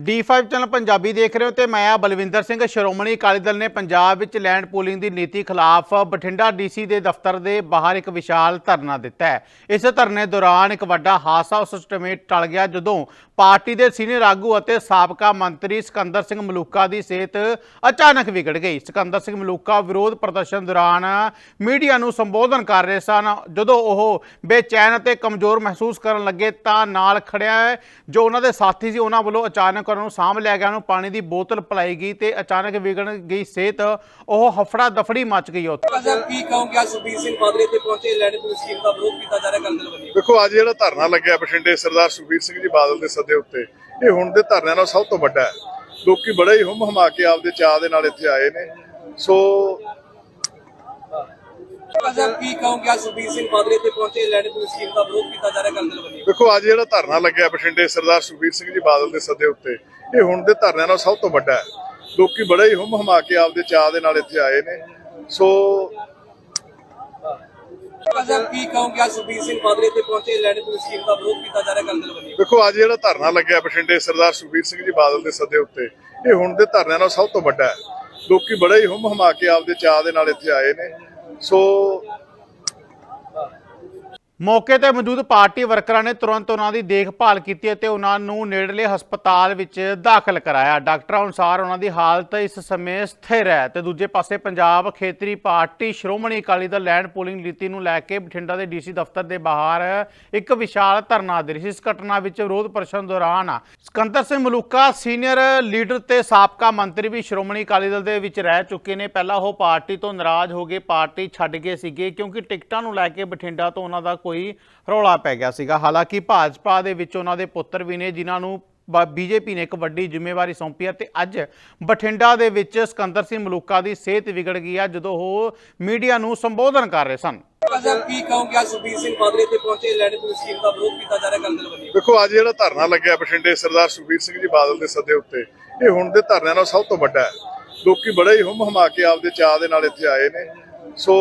D5 channel Punjabi ਦੇਖ ਰਹੇ ਹੋ ਤੇ ਮੈਂ ਆ ਬਲਵਿੰਦਰ ਸਿੰਘ ਸ਼੍ਰੋਮਣੀ ਅਕਾਲੀ ਦਲ ਨੇ ਪੰਜਾਬ ਵਿੱਚ ਲੈਂਡ ਪੂਲਿੰਗ ਦੀ ਨੀਤੀ ਖਿਲਾਫ ਬਠਿੰਡਾ ਡੀਸੀ ਦੇ ਦਫ਼ਤਰ ਦੇ ਬਾਹਰ ਇੱਕ ਵਿਸ਼ਾਲ ਧਰਨਾ ਦਿੱਤਾ ਹੈ। ਇਸ ਧਰਨੇ ਦੌਰਾਨ ਇੱਕ ਵੱਡਾ ਹਾਦਸਾ ਉਸ ਸਮੇਂ ਟਲ ਗਿਆ ਜਦੋਂ ਪਾਰਟੀ ਦੇ ਸੀਨੀਅਰ ਆਗੂ ਅਤੇ ਸਾਬਕਾ ਮੰਤਰੀ ਸਿਕੰਦਰ ਸਿੰਘ ਮਲੂਕਾ ਦੀ ਸਿਹਤ ਅਚਾਨਕ ਵਿਗੜ ਗਈ। ਸਿਕੰਦਰ ਸਿੰਘ ਮਲੂਕਾ ਵਿਰੋਧ ਪ੍ਰਦਰਸ਼ਨ ਦੌਰਾਨ ਮੀਡੀਆ ਨੂੰ ਸੰਬੋਧਨ ਕਰ ਰਹੇ ਸਨ। ਜਦੋਂ ਉਹ ਬੇਚੈਨ ਅਤੇ ਕਮਜ਼ੋਰ ਮਹਿਸੂਸ ਕਰਨ ਲੱਗੇ ਤਾਂ ਨਾਲ ਖੜਿਆ ਜੋ ਉਹਨਾਂ ਦੇ ਸਾਥੀ ਸੀ ਉਹਨਾਂ ਵੱਲੋਂ ਅਚਾਨਕ ਉਹਨਾਂ ਨੂੰ ਸਾਂਭ ਲਿਆ ਗਿਆ। ਉਹਨੂੰ ਪਾਣੀ ਦੀ ਬੋਤਲ ਪਿਲਾਈ ਗਈ ਤੇ ਅਚਾਨਕ ਵਿਗੜ ਗਈ ਸਿਹਤ। ਉਹ ਹਫੜਾ ਦਫੜੀ ਮਚ ਗਈ ਉੱਥੇ। ਅਸਰ ਕੀ ਕਹੋਗੇ ਅੱਜ ਸੁਖਬੀਰ ਸਿੰਘ ਬਾਦਲ ਇੱਥੇ ਪਹੁੰਚੇ ਲੈਂਡ ਪੁਲਿਸ ਸਕੀਮ ਦਾ ਵਿਰੋਧ ਕੀਤਾ ਜਾ ਰਿਹਾ ਕੰਦਲ ਵੱਲੋਂ? ਦੇਖੋ ਅੱਜ ਜਿਹੜਾ ਧਰਨਾ ਲੱਗਿਆ ਬਠਿੰਡੇ ਸਰਦਾਰ ਸੁਖਬੀਰ ਸਿੰਘ ਜੀ ਬਾਦਲ ਦੇ ਸੱਦੇ ਉੱਤੇ। ਇਹ ਹੁਣ ਦੇ ਧਰਨਿਆਂ ਨਾਲ ਸਭ ਤੋਂ ਵੱਡਾ ਹੈ। ਲੋਕੀ ਬੜੇ ਹੀ ਹੁੰਮ ਹਮਾ ਕੇ ਆਪਦੇ ਚਾਅ ਦੇ ਨਾਲ ਇੱਥੇ ਆਏ ਨੇ। ਸੋ ਅਸਰ ਕੀ ਕਹੋਗੇ ਅੱਜ ਸੁਖਬੀਰ ਸਿੰਘ ਬਾਦਲ ਇੱਥੇ ਪਹੁੰਚੇ ਲੈਂਡ ਪੁਲਿਸ ਸਕੀਮ ਦਾ ਵਿਰੋਧ ਕੀਤਾ ਜਾ ਰਿਹਾ ਕੰਦਲ ਵੱਲੋਂ ਦੇਖੋ ਅੱਜ ਜਿਹੜਾ ਧਰਨਾ ਲੱਗਿਆ ਬਠਿੰਡੇ ਸਰਦਾਰ ਸੁਖਬੀਰ ਸਿੰਘ ਜੀ ਬਾਦਲ ਦੇ ਸੱਦੇ ਉੱਤੇ ਇਹ ਹੁਣ ਦੇ ਧਰਨਿਆਂ ਨਾਲ ਸਭ ਤੋਂ ਵੱਡਾ ਹੈ। ਲੋਕੀ ਬੜੇ ਹੀ ਹੁੰਮ ਹਮਾ ਕੇ ਆਪਦੇ ਚਾਅ ਦੇ ਨਾਲ ਇੱਥੇ ਆਏ ਨੇ। ਸੋ ਅਸਰ ਕੀ ਕਹੋਗੇ ਅੱਜ ਸੁਖਬੀਰ ਸਿੰਘ ਬਾਦਲ ਇੱਥੇ ਪਹੁੰਚੇ, ਲੈਂਡ ਪੁਲਿਸ ਸਕੀਮ ਦਾ ਵਿਰੋਧ ਕੀਤਾ ਜਾ ਰਿਹਾ ਕੰਦਲ ਵੱਲੋਂ ਦੇਖੋ, ਅੱਜ ਜਿਹੜਾ ਧਰਨਾ ਲੱਗਿਆ ਬਠਿੰਡੇ, ਸਰਦਾਰ ਸੁਖਬੀਰ ਸਿੰਘ ਜੀ ਬਾਦਲ ਦੇ ਸੱਦੇ ਉੱਤੇ, ਇਹ ਹੁਣ ਦੇ ਧਰਨਿਆਂ ਨਾਲ ਸਭ ਤੋਂ ਵੱਡਾ ਹੈ। ਲੋਕੀ ਬੜੇ ਹੀ ਹੁੰਮ ਹਮਾ ਕੇ ਆਪਦੇ ਚਾਅ ਦੇ ਨਾਲ ਇੱਥੇ ਆਏ ਨੇ। ਸੋ ਮੌਕੇ ਤੇ ਮੌਜੂਦ ਪਾਰਟੀ ਵਰਕਰਾਂ ਨੇ ਤੁਰੰਤ ਉਹਨਾਂ ਦੀ ਦੇਖਭਾਲ ਕੀਤੀ ਅਤੇ ਉਹਨਾਂ ਨੂੰ ਨੇੜਲੇ ਹਸਪਤਾਲ ਵਿੱਚ ਦਾਖਲ ਕਰਾਇਆ। ਡਾਕਟਰਾਂ ਅਨੁਸਾਰ ਉਹਨਾਂ ਦੀ ਹਾਲਤ ਇਸ ਸਮੇਂ ਸਥਿਰ ਹੈ ਤੇ ਦੂਜੇ ਪਾਸੇ ਪੰਜਾਬ ਖੇਤਰੀ party Shiromani Akali Dal land pooling ਨੀਤੀ ਨੂੰ ਲੈ ਕੇ ਬਠਿੰਡਾ ਦੇ ਡੀਸੀ ਦਫ਼ਤਰ ਦੇ ਬਾਹਰ ਇੱਕ ਵਿਸ਼ਾਲ ਧਰਨਾ ਦੇ ਰਹੀ ਇਸ ਘਟਨਾ ਵਿੱਚ ਵਿਰੋਧ ਪ੍ਰਦਰਸ਼ਨ ਦੌਰਾਨ ਸਕੰਦਰ ਸਿੰਘ ਮਲੂਕਾ, ਸੀਨੀਅਰ ਲੀਡਰ ਤੇ ਸਾਬਕਾ ਮੰਤਰੀ ਵੀ ਸ਼੍ਰੋਮਣੀ ਅਕਾਲੀ ਦਲ ਦੇ ਵਿੱਚ ਰਹਿ ਚੁੱਕੇ ਨੇ। ਪਹਿਲਾਂ ਉਹ ਪਾਰਟੀ ਤੋਂ ਨਾਰਾਜ਼ ਹੋ ਗਏ ਪਾਰਟੀ ਛੱਡ ਗਏ ਸੀਗੇ ਕਿਉਂਕਿ ਟਿਕਟਾਂ ਨੂੰ ਲੈ ਕੇ ਬਠਿੰਡਾ ਤੋਂ ਉਹਨਾਂ ਦਾ ਕੋਈ ਰੌਲਾ ਪੈ ਗਿਆ ਸੀਗਾ। ਹਾਲਾਂਕਿ ਭਾਜਪਾ ਦੇ ਵਿੱਚ ਉਹਨਾਂ ਦੇ ਪੁੱਤਰ ਵੀ ਨੇ ਜਿਨ੍ਹਾਂ ਨੂੰ ਬੀਜੇਪੀ ਨੇ ਇੱਕ ਵੱਡੀ ਜ਼ਿੰਮੇਵਾਰੀ ਸੌਂਪੀ ਹੈ ਤੇ ਅੱਜ ਬਠਿੰਡਾ ਦੇ ਵਿੱਚ ਸਿਕੰਦਰ ਸਿੰਘ ਮਲੂਕਾ ਦੀ ਸਿਹਤ ਵਿਗੜ ਗਈ ਹੈ ਜਦੋਂ ਉਹ ਮੀਡੀਆ ਨੂੰ ਸੰਬੋਧਨ ਕਰ ਰਹੇ ਸਨ। ਅਸਰ ਕੀ ਕਹੋਗੇ? ਅੱਜ ਸੁਖਬੀਰ ਸਿੰਘ ਬਾਦਲ ਇੱਥੇ ਪਹੁੰਚੇ ਲੈਂਡ ਪੁਲਿਸ ਸਕੀਮ ਦਾ ਵਿਰੋਧ ਕੀਤਾ ਜਾ ਰਿਹਾ ਕੰਦਲ ਵੱਲੋਂ ਦੇਖੋ ਅੱਜ ਜਿਹੜਾ ਧਰਨਾ ਲੱਗਿਆ ਬਠਿੰਡੇ ਸਰਦਾਰ ਸੁਖਬੀਰ ਸਿੰਘ ਜੀ ਬਾਦਲ ਦੇ ਸੱਦੇ ਉੱਤੇ ਇਹ ਹੁਣ ਦੇ ਧਰਨਿਆਂ ਨਾਲ ਸਭ ਤੋਂ ਵੱਡਾ ਹੈ। ਲੋਕੀ ਬੜੇ ਹੀ ਹੁੰਮ ਹਮਾ ਕੇ ਆਪਦੇ ਚਾਅ ਦੇ ਨਾਲ ਇੱਥੇ ਆਏ ਨੇ। ਸੋ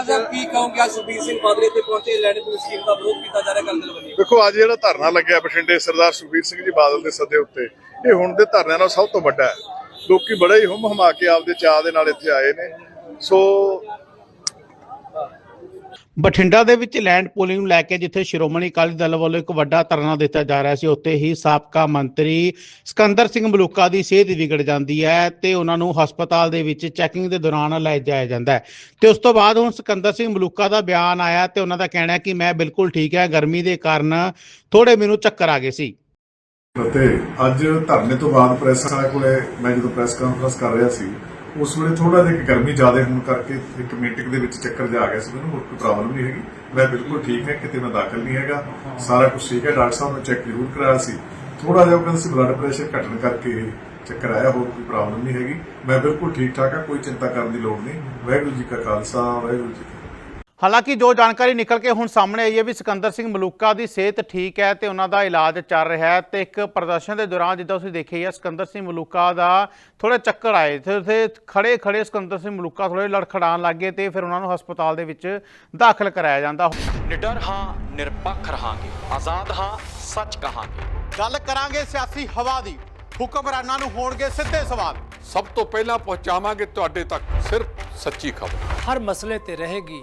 ਅਸਰ ਕੀ ਕਹੋਗੇ? ਸੁਖਬੀਰ ਸਿੰਘ ਬਾਦਲ ਇੱਥੇ ਪਹੁੰਚੇ, ਲੈਂਡ ਪੁਲਿਸ ਸਕੀਮ ਦਾ ਵਿਰੋਧ ਕੀਤਾ ਜਾ ਰਿਹਾ ਕੰਦਲ ਵੱਲੋਂ ਦੇਖੋ, ਅੱਜ ਜਿਹੜਾ ਧਰਨਾ ਲੱਗਿਆ ਬਠਿੰਡੇ, ਸਰਦਾਰ ਸੁਖਬੀਰ ਸਿੰਘ ਜੀ ਬਾਦਲ ਦੇ ਸੱਦੇ ਉੱਤੇ, ਇਹ ਹੁਣ ਦੇ ਧਰਨਿਆਂ ਨਾਲ ਸਭ ਤੋਂ ਵੱਡਾ ਹੈ। ਲੋਕੀ ਬੜੇ ਹੀ ਹੁੰਮ ਹਮਾ ਕੇ ਆਪਦੇ ਚਾਅ ਦੇ ਨਾਲ ਇੱਥੇ ਆਏ ਨੇ। ਸੋ ਬਠਿੰਡਾ ਦੇ ਵਿੱਚ ਲੈਂਡ ਪੂਲਿੰਗ ਨੂੰ ਲੈ ਕੇ ਜਿੱਥੇ ਸ਼੍ਰੋਮਣੀ ਅਕਾਲੀ ਦਲ ਵੱਲੋਂ ਇੱਕ ਵੱਡਾ ਧਰਨਾ ਦਿੱਤਾ ਜਾ ਰਿਹਾ ਸੀ, ਉੱਥੇ ਹੀ ਸਾਬਕਾ ਮੰਤਰੀ ਸਿਕੰਦਰ ਸਿੰਘ ਮਲੂਕਾ ਦੀ ਸਿਹਤ ਵਿਗੜ ਜਾਂਦੀ ਹੈ ਤੇ ਉਹਨਾਂ ਨੂੰ ਹਸਪਤਾਲ ਦੇ ਵਿੱਚ ਚੈਕਿੰਗ ਦੇ ਦੌਰਾਨ ਲੈ ਜਾਇਆ ਜਾਂਦਾ ਹੈ। ਤੇ ਉਸ ਤੋਂ ਬਾਅਦ ਹੁਣ ਸਿਕੰਦਰ ਸਿੰਘ ਮਲੂਕਾ ਦਾ ਬਿਆਨ ਆਇਆ ਤੇ ਉਹਨਾਂ ਦਾ ਕਹਿਣਾ ਹੈ ਕਿ ਮੈਂ ਬਿਲਕੁਲ ਠੀਕ ਹੈ, ਗਰਮੀ ਦੇ ਕਾਰਨ ਥੋੜੇ ਮੈਨੂੰ ਚੱਕਰ ਆ ਗਏ ਸੀ। ਅਤੇ ਅੱਜ ਧਰਨੇ ਤੋਂ ਬਾਅਦ ਪ੍ਰੈਸ ਵਾਲੇ ਕੋਲੇ ਮੈਂ ਜਦੋਂ ਪ੍ਰੈਸ ਕਾਨਫਰੰਸ ਕਰ ਰਿਹਾ ਸੀ ਉਸ ਵੇਲੇ ਥੋੜਾ ਜਿਹਾ ਗਰਮੀ ਜ਼ਿਆਦਾ ਹੋਣ ਕਰਕੇ ਇੱਕ ਮੀਟਿੰਗ ਦੇ ਵਿੱਚ ਚੱਕਰ ਜਾ ਗਿਆ ਸੀ, ਮੈਨੂੰ ਹੋਰ ਕੋਈ ਪ੍ਰੋਬਲਮ ਨਹੀਂ ਹੈਗੀ। ਮੈਂ ਬਿਲਕੁਲ ਠੀਕ ਹਾਂ, ਕਿਤੇ ਮੈਂ ਦਾਖਲ ਨਹੀਂ ਹੈਗਾ। ਸਾਰਾ ਕੁਝ ਠੀਕ ਹੈ, ਡਾਕਟਰ ਸਾਹਿਬ ਨੇ ਚੈੱਕ ਜ਼ਰੂਰ ਕਰਾਇਆ ਸੀ। ਥੋੜਾ ਜਿਹਾ ਉਹ ਕਹਿੰਦੇ ਸੀ ਬਲੱਡ ਪ੍ਰੈਸ਼ਰ ਘਟਣ ਕਰਕੇ ਚੱਕਰ ਆਇਆ, ਹੋਰ ਕੋਈ ਪ੍ਰੋਬਲਮ ਨਹੀਂ ਹੈਗੀ। ਮੈਂ ਬਿਲਕੁਲ ਠੀਕ ਠਾਕ ਹਾਂ, ਕੋਈ ਚਿੰਤਾ ਕਰਨ ਦੀ ਲੋੜ ਨਹੀਂ। ਵਾਹਿਗੁਰੂ ਜੀ ਕਾ ਖਾਲਸਾ, ਵਾਹਿਗੁਰੂ ਜੀ ਹਾਲਾਂਕਿ ਜੋ ਜਾਣਕਾਰੀ ਨਿਕਲ ਕੇ ਹੁਣ ਸਾਹਮਣੇ ਆਈ ਹੈ ਵੀ ਸਿਕੰਦਰ ਸਿੰਘ ਮਲੂਕਾ ਦੀ ਸਿਹਤ ਠੀਕ ਹੈ ਤੇ ਉਹਨਾਂ ਦਾ ਇਲਾਜ ਚੱਲ ਰਿਹਾ ਹੈ ਤੇ ਇੱਕ ਪ੍ਰਦਰਸ਼ਨ ਦੇ ਦੌਰਾਨ ਜਿੱਦਾਂ ਤੁਸੀਂ ਦੇਖਿਆ ਹੀ ਸਿਕੰਦਰ ਸਿੰਘ ਮਲੂਕਾ ਦਾ ਥੋੜੇ ਚੱਕਰ ਆਏ ਤੇ ਉੱਥੇ ਖੜੇ ਖੜੇ ਸਿਕੰਦਰ ਸਿੰਘ ਮਲੂਕਾ ਥੋੜੇ ਲੜਖੜਾਣ ਲੱਗੇ ਤੇ ਫਿਰ ਉਹਨਾਂ ਨੂੰ ਹਸਪਤਾਲ ਦੇ ਵਿੱਚ ਦਾਖਲ ਕਰਾਇਆ ਜਾਂਦਾ ਨਿਡਰ ਹਾਂ ਨਿਰਪੱਖ ਰਹਾਂਗੇ। ਆਜ਼ਾਦ ਹਾਂ ਸੱਚ ਕਹਾਂਗੇ। ਗੱਲ ਕਰਾਂਗੇ ਸਿਆਸੀ ਹਵਾ ਦੀ। ਹੁਕਮਰਾਨਾਂ ਨੂੰ ਹੋਣਗੇ ਸਿੱਧੇ ਸਵਾਲ। ਸਭ ਤੋਂ ਪਹਿਲਾਂ ਪਹੁੰਚਾਵਾਂਗੇ ਤੁਹਾਡੇ ਤੱਕ ਸਿਰਫ ਸੱਚੀ ਖਬਰ। ਹਰ ਮਸਲੇ ਤੇ ਰਹੇਗੀ